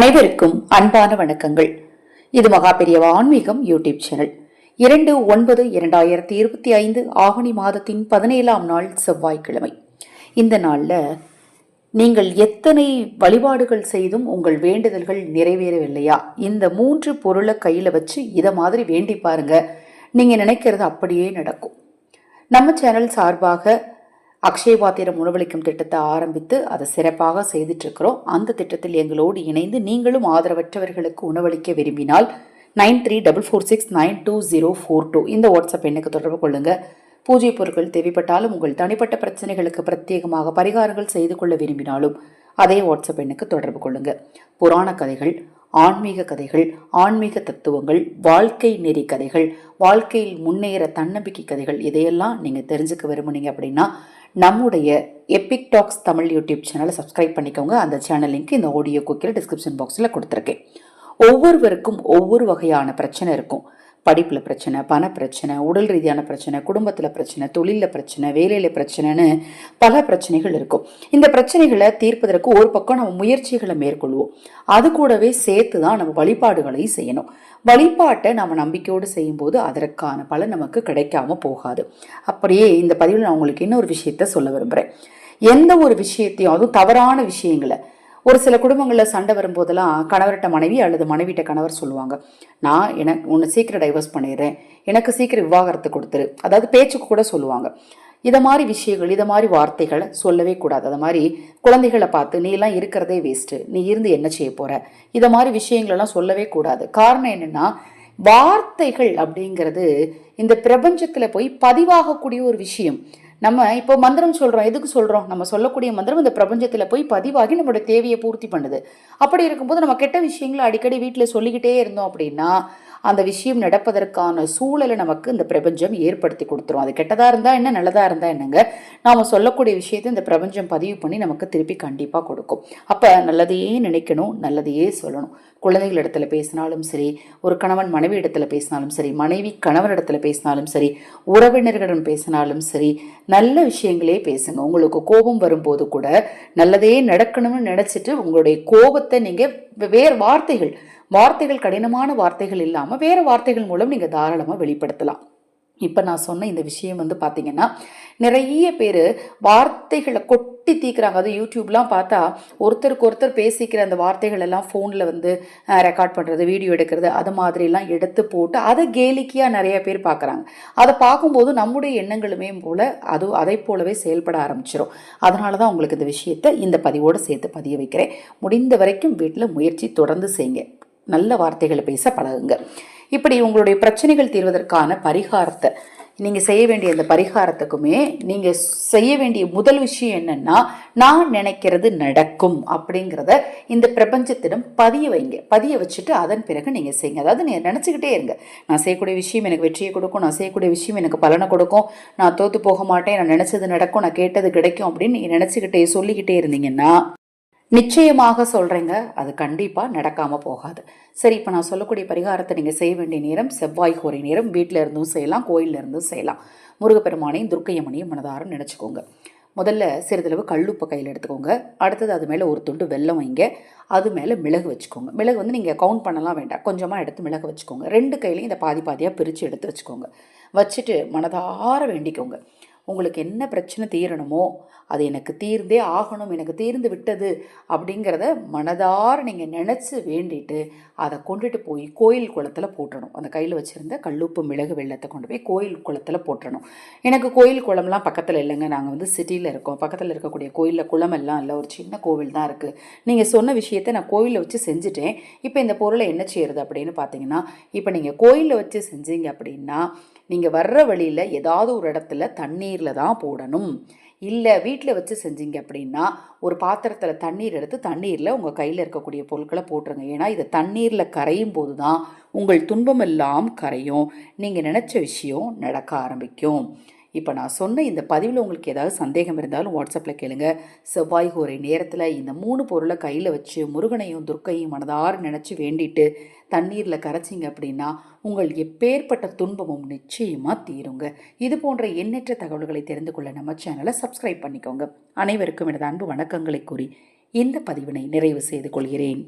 அனைவருக்கும் அன்பான வணக்கங்கள். இது மகாபெரியவா ஆன்மீகம் யூடியூப் சேனல். இரண்டு ஒன்பது இரண்டாயிரத்தி இருபத்தி ஐந்து ஆவணி மாதத்தின் பதினேழாம் நாள் செவ்வாய்க்கிழமை. இந்த நாளில் நீங்கள் எத்தனை வழிபாடுகள் செய்தும் உங்கள் வேண்டுதல்கள் நிறைவேறவில்லையா? இந்த மூன்று பொருளை கையில் வச்சு இதை மாதிரி வேண்டி பாருங்க. நீங்கள் நினைக்கிறது அப்படியே நடக்கும். நம்ம சேனல் சார்பாக அக்ஷய பாத்திரம் உணவளிக்கும் திட்டத்தை ஆரம்பித்து அதை சிறப்பாக செய்துட்ருக்கிறோம் அந்த திட்டத்தில் எங்களோடு இணைந்து நீங்களும் ஆதரவற்றவர்களுக்கு உணவளிக்க விரும்பினால் nine three double four six nine two zero four two இந்த வாட்ஸ்அப் எண்ணுக்கு தொடர்பு கொள்ளுங்க. பூஜை பொருட்கள் தேவைப்பட்டாலும் உங்கள் தனிப்பட்ட பிரச்சனைகளுக்கு பிரத்யேகமாக பரிகாரங்கள் செய்து கொள்ள விரும்பினாலும் அதே வாட்ஸ்அப் எண்ணுக்கு தொடர்பு கொள்ளுங்க. புராண கதைகள் ஆன்மீக கதைகள் ஆன்மீக தத்துவங்கள் வாழ்க்கை நெறி கதைகள் வாழ்க்கையில் முன்னேற தன்னம்பிக்கை கதைகள் இதையெல்லாம் நீங்கள் தெரிஞ்சுக்க விரும்புனீங்க அப்படின்னா நம்முடைய எபிக் டாக்ஸ் தமிழ் யூடியூப் சேனலை சப்ஸ்கிரைப் பண்ணிக்கோங்க. அந்த சேனல் லிங்க் இந்த ஆடியோ குக்கில் டிஸ்கிரிப்ஷன் பாக்ஸில் கொடுத்துருக்கேன். ஒவ்வொருவருக்கும் ஒவ்வொரு வகையான பிரச்சனை இருக்கும். படிப்பில் பிரச்சனை பண பிரச்சனை உடல் ரீதியான பிரச்சனை குடும்பத்தில் பிரச்சனை தொழிலில் பிரச்சனை வேலையில் பிரச்சனைன்னு பல பிரச்சனைகள் இருக்கும். இந்த பிரச்சனைகளை தீர்ப்பதற்கு ஒரு பக்கம் நம்ம முயற்சிகளை மேற்கொள்வோம். அது கூடவே சேர்த்து தான் நம்ம வழிபாடுகளை செய்யணும். வழிபாட்டை நம்ம நம்பிக்கையோடு செய்யும்போது அதற்கான பலன் நமக்கு கிடைக்காம போகாது. அப்படியே இந்த பதிவில் நான் உங்களுக்கு இன்னொரு விஷயத்த சொல்ல விரும்புகிறேன் எந்த ஒரு விஷயத்தையும் அதுவும் தவறான விஷயங்களை ஒரு சில குடும்பங்களில் சண்டை வரும்போதெல்லாம் கணவர்கிட்ட மனைவி அல்லது மனைவிட்ட கணவர் சொல்லுவாங்க நான் எனக்கு உன்னை சீக்கிரம் டைவர்ஸ் பண்ணிடுறேன். எனக்கு சீக்கிரம் விவாகரத்து கொடுத்துரு. அதாவது பேச்சுக்கு கூட சொல்லுவாங்க. இதை மாதிரி விஷயங்கள் இதை மாதிரி வார்த்தைகளை சொல்லவே கூடாது. அதை மாதிரி குழந்தைகளை பார்த்து நீ எல்லாம் இருக்கிறதே வேஸ்ட்டு நீ இருந்து என்ன செய்ய போகிற இதை மாதிரி விஷயங்களெல்லாம் சொல்லவே கூடாது. காரணம் என்னென்னா வார்த்தைகள் அப்படிங்கிறது இந்த பிரபஞ்சத்தில் போய் பதிவாகக்கூடிய ஒரு விஷயம். நம்ம இப்போ மந்திரம் சொல்கிறோம் எதுக்கு சொல்கிறோம் நம்ம சொல்லக்கூடிய மந்திரம் இந்த பிரபஞ்சத்தில் போய் பதிவாகி நம்மளோட தேவையை பூர்த்தி பண்ணுது. அப்படி இருக்கும்போது நம்ம கெட்ட விஷயங்களை அடிக்கடி வீட்டில் சொல்லிக்கிட்டே இருந்தோம் அப்படின்னா அந்த விஷயம் நடப்பதற்கான சூழலை நமக்கு இந்த பிரபஞ்சம் ஏற்படுத்தி கொடுத்துரும். அது கெட்டதாக இருந்தால் என்ன நல்லதாக இருந்தால் என்னங்க? நாம் சொல்லக்கூடிய விஷயத்தை இந்த பிரபஞ்சம் பதிவு பண்ணி நமக்கு திருப்பி கண்டிப்பாக கொடுக்கும். அப்போ நல்லதையே நினைக்கணும் நல்லதையே சொல்லணும். குழந்தைகள் இடத்துல பேசினாலும் சரி ஒரு கணவன் மனைவி இடத்துல பேசினாலும் சரி மனைவி கணவன் இடத்துல பேசினாலும் சரி உறவினர்களிடம் பேசினாலும் சரி நல்ல விஷயங்களே பேசுங்க. உங்களுக்கு கோபம் வரும்போது கூட நல்லதே நடக்கணும்னு நினச்சிட்டு உங்களுடைய கோபத்தை நீங்கள் வேறு வார்த்தைகள் வார்த்தைகள் கடினமான வார்த்தைகள் இல்லாமல் வேறு வார்த்தைகள் மூலம் நீங்கள் தாராளமாக வெளிப்படுத்தலாம். இப்போ நான் சொன்ன இந்த விஷயம் வந்து பார்த்தீங்கன்னா நிறைய பேர் வார்த்தைகளை கொட்டி தீக்கிறாங்க. அது யூடியூப்லாம் பார்த்தா ஒருத்தருக்கு ஒருத்தர் பேசிக்கிற அந்த வார்த்தைகள் எல்லாம் ஃபோனில் வந்து ரெக்கார்ட் பண்ணுறது வீடியோ எடுக்கிறது அது மாதிரிலாம் எடுத்து போட்டு அதை கேலிக்கையாக நிறைய பேர் பார்க்குறாங்க அதை பார்க்கும்போது நம்முடைய எண்ணங்களுமே போல் அது அதை போலவே செயல்பட ஆரம்பிச்சிடும் அதனால தான் உங்களுக்கு இந்த விஷயத்தை இந்த பதிவோடு சேர்த்து பதிய வைக்கிறேன். முடிந்த வரைக்கும் வீட்டில் முயற்சி தொடர்ந்து செய்யுங்க நல்ல வார்த்தைகளை பேச பழகுங்க. இப்படி உங்களுடைய பிரச்சனைகள் தீர்வதற்கான பரிகாரத்தை நீங்கள் செய்ய வேண்டிய அந்த பரிகாரத்துக்குமே நீங்கள் செய்ய வேண்டிய முதல் விஷயம் என்னென்னா நான் நினைக்கிறது நடக்கும் அப்படிங்கிறத இந்த பிரபஞ்சத்திடம் பதிய வைங்க. பதிய வச்சுட்டு அதன் பிறகு நீங்கள் செய்யுங்க. அதாவது நீங்கள் நினச்சிக்கிட்டே இருங்க. நான் செய்யக்கூடிய விஷயம் எனக்கு வெற்றியை கொடுக்கும் நான் செய்யக்கூடிய விஷயம் எனக்கு பலனை கொடுக்கும் நான் தோற்று போக மாட்டேன் நான் நினச்சது நடக்கும் நான் கேட்டது கிடைக்கும் அப்படின்னு நீங்கள் நினச்சிக்கிட்டே சொல்லிக்கிட்டே இருந்தீங்கன்னா நிச்சயமாக சொல்கிறேங்க அது கண்டிப்பாக நடக்காமல் போகாது. சரி இப்போ நான் சொல்லக்கூடிய பரிகாரத்தை நீங்கள் செய்ய வேண்டிய நேரம் செவ்வாய் கோரை நேரம். வீட்டில் இருந்தும் செய்யலாம் கோயிலில் இருந்தும் செய்யலாம். முருகப்பெருமானையும் துர்க்கையம்மனையும் மனதாரம் நினச்சிக்கோங்க. முதல்ல சிறிதளவு கல்லுப்பை கையில் எடுத்துக்கோங்க. அடுத்தது அது மேலே ஒரு துண்டு வெல்லம் வைங்க. அது மேலே மிளகு வச்சுக்கோங்க. மிளகு வந்து நீங்கள் கவுண்ட் பண்ணலாம் வேண்டாம். கொஞ்சமாக எடுத்து மிளகு வச்சுக்கோங்க. ரெண்டு கையிலையும் இதை பாதி பாதியாக பிரித்து எடுத்து வச்சுக்கோங்க. வச்சுட்டு மனதார வேண்டிக்கோங்க. உங்களுக்கு என்ன பிரச்சனை தீரணுமோ அது எனக்கு தீர்ந்தே ஆகணும் எனக்கு தீர்ந்து விட்டது அப்படிங்கிறத மனதார நீங்கள் நினச்சி வேண்டிட்டு அதை கொண்டுட்டு போய் கோயில் குளத்தில் போட்டணும் அந்த கையில் வச்சுருந்த கல்லுப்பு மிளகு வெள்ளத்தை கொண்டு போய் கோயில் குளத்தில் போட்டணும் எனக்கு கோயில் குளம்லாம் பக்கத்தில் இல்லைங்க. நாங்கள் வந்து சிட்டியில் இருக்கோம். பக்கத்தில் இருக்கக்கூடிய கோயிலில் குளம் எல்லாம் இல்லை. ஒரு சின்ன கோவில் தான் இருக்குது நீங்கள் சொன்ன விஷயத்தை நான் கோயிலில் வச்சு செஞ்சுட்டேன். இப்போ இந்த பொருளை என்ன செய்யறது அப்படின்னு பார்த்தீங்கன்னா இப்போ நீங்கள் கோயிலில் வச்சு செஞ்சீங்க அப்படின்னா நீங்கள் வர்ற வழியில் ஏதாவது ஒரு இடத்துல தண்ணீரில் தான் போடணும். இல்லை வீட்டில் வச்சு செஞ்சீங்க அப்படின்னா ஒரு பாத்திரத்தில் தண்ணீர் எடுத்து தண்ணீரில் உங்கள் கையில் இருக்கக்கூடிய பொருட்களை போட்டுருங்க. ஏன்னா இது தண்ணீரில் கரையும் போது தான் உங்கள் துன்பமெல்லாம் கரையும். நீங்கள் நினச்ச விஷயம் நடக்க ஆரம்பிக்கும். இப்போ நான் சொன்ன இந்த பதிவில் உங்களுக்கு ஏதாவது சந்தேகம் இருந்தாலும் வாட்ஸ்அப்பில் கேளுங்க. செவ்வாய் கோரை நேரத்தில் இந்த மூணு பொருளை கையில் வச்சு முருகனையும் துர்க்கையும் மனதார நினச்சி வேண்டிட்டு தண்ணீரில் கரைச்சிங்க அப்படின்னா உங்கள் எப்பேற்பட்ட துன்பமும் நிச்சயமாக தீருங்க. இது போன்ற எண்ணற்ற தகவல்களை தெரிந்து கொள்ள நம்ம சேனலை சப்ஸ்கிரைப் பண்ணிக்கோங்க. அனைவருக்கும் எனது அன்பு வணக்கங்களை கூறி இந்த பதிவினை நிறைவு செய்து கொள்கிறேன்.